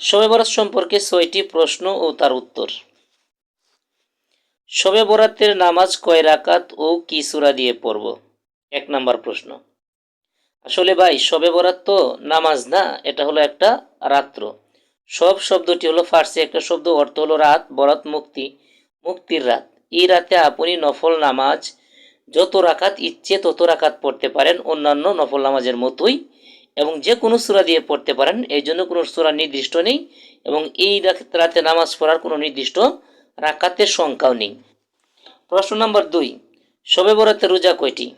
শবে বরাত সম্পর্কে ছয়টি প্রশ্ন ও তার উত্তর। শবে বরাতের নামাজ কয় রাকাত ও কি সূরা দিয়ে পড়ব? এক নাম্বার প্রশ্ন। আসলে ভাই, শবে বরাত তো নামাজ না, এটা হলো একটা রাত্র। সব শব্দটি হলো ফার্সি, একটা শব্দ অর্থ হলো রাত, বরাত মুক্তি, মুক্তির রাত। এই রাতে আপনি নফল নামাজ যত রাকাত ইচ্ছে তত রাকাত পড়তে পারেন, অন্যান্য নফল নামাজের মতোই এবং যে কোনো সূরা দিয়ে পড়তে পারেন এই জন্য কোনো সূরা নির্দিষ্ট নেই এবং এই রাত- নামাজ পড়ার কোনো নির্দিষ্ট রাকাতের সংখ্যাও নেই। প্রশ্ন নম্বর দুই, শবে বরাতে রোজা কয়টি?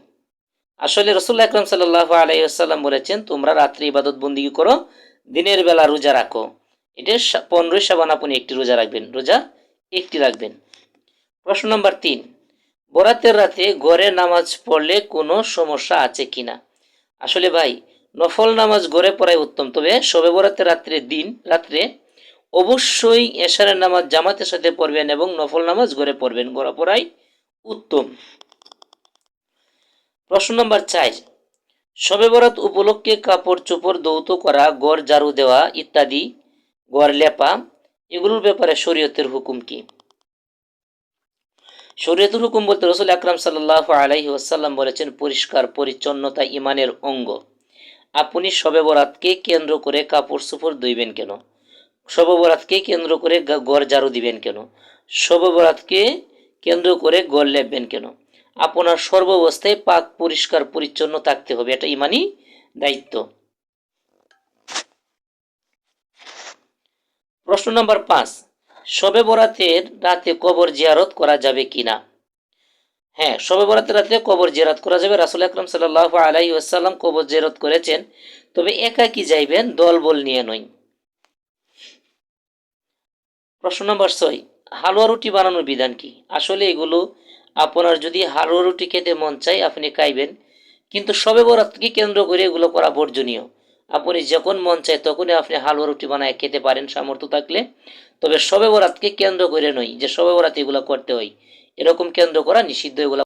আসলে রসুল্লাহ আকরম সাল্লাহ আলাইসাল্লাম বলেছেন, তোমরা রাত্রি ইবাদত বন্দি করো, দিনের বেলা রোজা রাখো। এটা পনেরোই সাবান আপনি একটি রোজা রাখবেন, রোজা একটি রাখবেন। প্রশ্ন নম্বর তিন, বরাতের রাতে ঘরে নামাজ পড়লে কোনো সমস্যা আছে কিনা? আসলে ভাই নফল নামাজ গড়ে পড়াই উত্তম। তবে শবে বরাতের রাত্রে দিন, রাত্রে অবশ্যই এশারের নামাজ জামাতের সাথে পড়বেন এবং নফল নামাজ গড়ে পড়বেন ঘরে পড়াই উত্তম। প্রশ্ন নম্বর চার, শবে বরাত উপলক্ষে কাপড় চোপড় দৌত করা, গড় ঝাড়ু দেওয়া ইত্যাদি, গড় লেপা, এগুলোর ব্যাপারে শরীয়তের হুকুম কি? শরীয়তের হুকুম বলতে রসুল আকরাম সাল্লাহ আলাইহি ওয়াসাল্লাম বলেছেন, পরিষ্কার, পরিচ্ছন্নতা ইমানের অঙ্গ। আপনি শবে বরাতকে কেন্দ্র করে কাপড় চোপড় ধুইবেন কেন? শবে বরাতকে কেন্দ্র করে গড় ঝাড়ু দিবেন কেন? শবে বরাতকে কেন্দ্র করে গড় লেপবেন কেন? আপনার সর্বাবস্থায় পাক পরিষ্কার পরিচ্ছন্ন থাকতে হবে, এটা ইমানি দায়িত্ব। প্রশ্ন নম্বর পাঁচ শবে বরাতের রাতে কবর জিয়ারত করা যাবে কিনা? হ্যাঁ শবে বরাতের রাতে কবর জিয়ারত করা যাবে। রাসুল আকরম সাল্লাহ আলাই আসাল্লাম কবর জিয়ারত করেছেন। তবে একা কি যাইবেন? দলবল নিয়ে নয় প্রশ্ন নম্বর ছয়, হালুয়া রুটি বানানোর বিধান কি? আসলে এগুলো আপনার যদি হালুয়া রুটি খেতে মন চায়, আপনি খাইবেন। কিন্তু সবে বরাতকে কেন্দ্র করে এগুলো করা বর্জনীয়। আপনি যখন মন চায় তখনই আপনি হালুয়া রুটি বানায় খেতে পারেন সামর্থ্য থাকলে। তবে সবে বরাতকে কেন্দ্র করে নয় যে সবে বরাত এগুলো করতে হয়। এরকম কেন্দ্র করা নিষিদ্ধ এগুলো